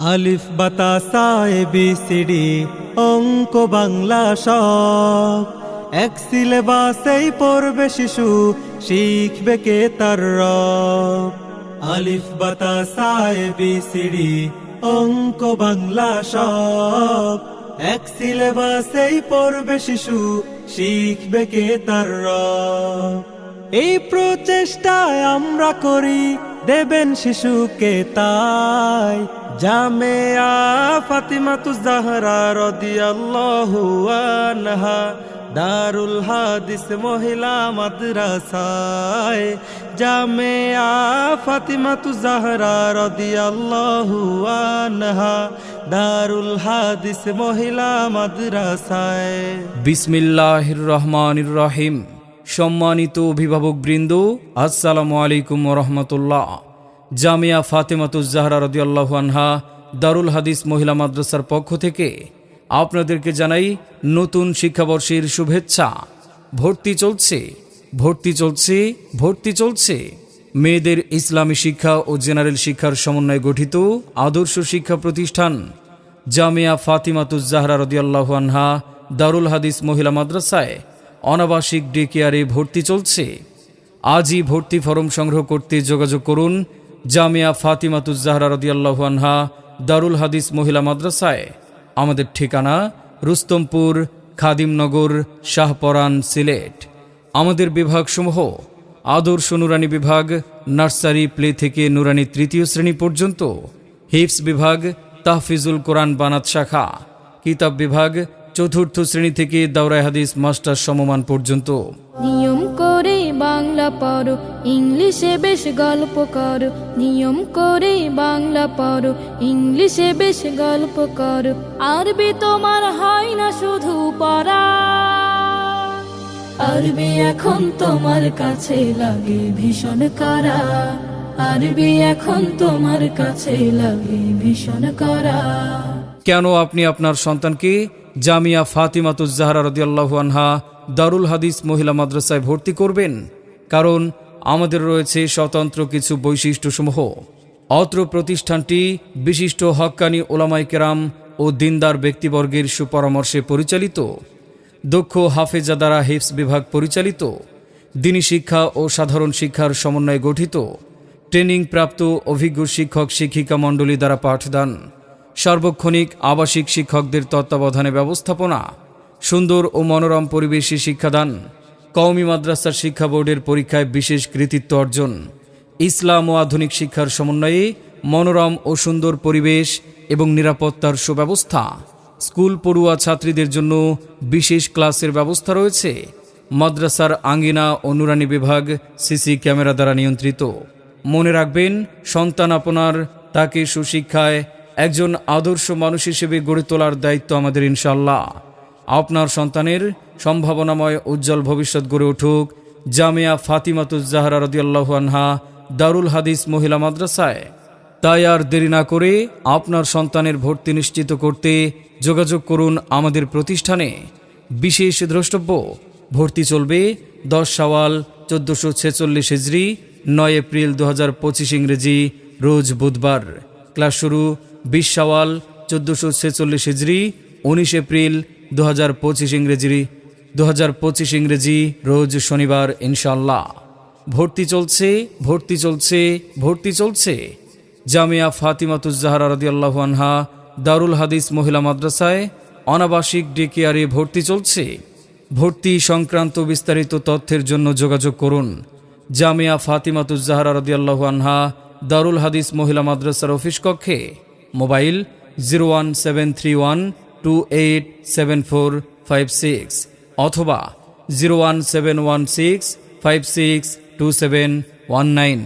আলিফ বাতাসা A B C D অঙ্ক বাংলা সব। এক সিলেবাসেই পড়বে শিশু, শিখবে কে তার রব। আলিফ বাতাসা এ বি সি ডি অঙ্ক বাংলা সব। এক সিলেবাসেই পড়বে শিশু, শিখবে কে তার রব। এই প্রচেষ্টায় আমরা করি, দেবেন শিশুকে তাই। জামেয়া ফাতিমাতু জাহরা রাদিয়াল্লাহু আনহা, দারুল হাদিস মহিলা মাদ্রাসায়। জামেয়া জাহরা রাদিয়াল্লাহু আনহা, দারুল হাদিস মহিলা মাদ্রাসায়। বিসমিল্লাহির রহমানির রহিম। সম্মানিত অভিভাবক বৃন্দ আসসালামু আলাইকুম রহমতুল্লাহ। জামিয়া ফাতেমাতুজ জাহরা রদিয়াল্লাহু আনহা দারুল হাদিস মহিলা মাদ্রাসার পক্ষ থেকে আপনাদেরকে জানাই নতুন শিক্ষাবর্ষের শুভেচ্ছা। ভর্তি চলছে ভর্তি চলছে ভর্তি চলছে। মেয়েদের ইসলামী শিক্ষা ও জেনারেল শিক্ষার সমন্বয়ে গঠিত আদর্শ শিক্ষা প্রতিষ্ঠান জামিয়া ফাতিমাতুজ জাহরা রদিয়াল্লাহু আনহা দারুল হাদিস মহিলা মাদ্রাসায় অনাবাসিক ডে কেয়ারে ভর্তি চলছে। আজই ভর্তি ফরম সংগ্রহ করতে যোগাযোগ করুন জামিয়া ফাতিমাতুজ জাহরা রদিয়াল্লাহু আনহা দারুল হাদিস মহিলা মাদ্রাসায়। আমাদের ঠিকানা রুস্তমপুর, খাদিমনগর, শাহপরান, সিলেট। আমাদের বিভাগসমূহ আদর্শ নুরানি বিভাগ, নার্সারি, প্লে থেকে নুরানি তৃতীয় শ্রেণি পর্যন্ত। হিপস বিভাগ, তাহফিজুল কোরআন বানাত শাখা। কিতাব বিভাগ, চতুর্থ শ্রেণি থেকে দাওরাই হাদিস মাস্টার সমমান পর্যন্ত। নিয়ম করে বাংলা পড়ো, ইংলিশে বেশ গল্প করো। নিয়ম করে বাংলা পড়ো, ইংলিশে বেশ গল্প করো। আরবি তোমার হয় না শুধু পড়া। আরবি এখন তোমার কাছে লাগে ভীষণ করা। আরবি এখন তোমার কাছে লাগে ভীষণ করা। কেন আপনি আপনার সন্তানকে জামিয়া ফাতিমাতুজ জাহরা রদিয়াল্লাহু আনহা দারুল হাদিস মহিলা মাদ্রাসায় ভর্তি করবেন, কারণ আমাদের রয়েছে স্বতন্ত্র কিছু বৈশিষ্ট্যসমূহ। অত্র প্রতিষ্ঠানটি বিশিষ্ট হক্কানি ওলামাই কেরাম ও দিনদার ব্যক্তিবর্গের সুপরামর্শে পরিচালিত। দক্ষ হাফেজা দ্বারা হিফস বিভাগ পরিচালিত। দিনী শিক্ষা ও সাধারণ শিক্ষার সমন্বয়ে গঠিত। ট্রেনিং প্রাপ্ত অভিজ্ঞ শিক্ষক শিক্ষিকা মণ্ডলী দ্বারা পাঠদান। সার্বক্ষণিক আবাসিক শিক্ষকদের তত্ত্বাবধানে ব্যবস্থাপনা। সুন্দর ও মনোরম পরিবেশে শিক্ষাদান, কওমি মাদ্রাসার শিক্ষা বোর্ডের পরীক্ষায় বিশেষ কৃতিত্ব অর্জন। ইসলাম ও আধুনিক শিক্ষার সমন্বয়ে মনোরম ও সুন্দর পরিবেশ এবং নিরাপত্তার সুব্যবস্থা। স্কুল পড়ুয়া ছাত্রীদের জন্য বিশেষ ক্লাসের ব্যবস্থা রয়েছে। মাদ্রাসার আঙ্গিনা ও নুরানি বিভাগ সিসি ক্যামেরা দ্বারা নিয়ন্ত্রিত। মনে রাখবেন, সন্তান আপনার, তাকে সুশিক্ষায় একজন আদর্শ মানুষ হিসেবে গড়ে তোলার দায়িত্ব আমাদের ইনশাল্লাহ আপনার সন্তানের সম্ভাবনাময় উজ্জ্বল ভবিষ্যৎ গড়ে উঠুক, জামিয়া ফাতিমাতুজ জাহরা রদিয়াল্লাহু আনহা, দারুল হাদিস মহিলা মাদ্রাসায়। তাই আর দেরি না করে আপনার সন্তানের ভর্তি নিশ্চিত করতে যোগাযোগ করুন আমাদের প্রতিষ্ঠানে। বিশেষ দ্রষ্টব্য, ভর্তি চলবে দশ সাওয়াল চোদ্দশো ছেচল্লিশ হিজড়ি, নয় এপ্রিল দু হাজার পঁচিশ ইংরেজি, রোজ বুধবার। ক্লাস শুরু, বিশ সাওয়াল চোদ্দশো ছেচল্লিশ হিজড়ি, উনিশ এপ্রিল দু হাজার পঁচিশ ইংরেজি দু হাজার পঁচিশ ইংরেজি রোজ শনিবার ইনশাল্লাহ ভর্তি চলছে ভর্তি চলছে ভর্তি চলছে। জামিয়া ফাতিমাতুজ জাহরা রদিয়াল্লাহু আনহা, দারুল হাদিস মহিলা মাদ্রাসায় অনাবাসিক ডেকেয়ারে ভর্তি চলছে। ভর্তি সংক্রান্ত বিস্তারিত তথ্যের জন্য যোগাযোগ করুন। জামিয়া ফাতিমাতুজ জাহরা রদিয়াল্লাহু আনহা, দারুল হাদিস মহিলা মাদ্রাসার অফিস কক্ষে। Mobile zero one seven three one two eight seven four five six অথবা zero one seven one six five six two seven one nine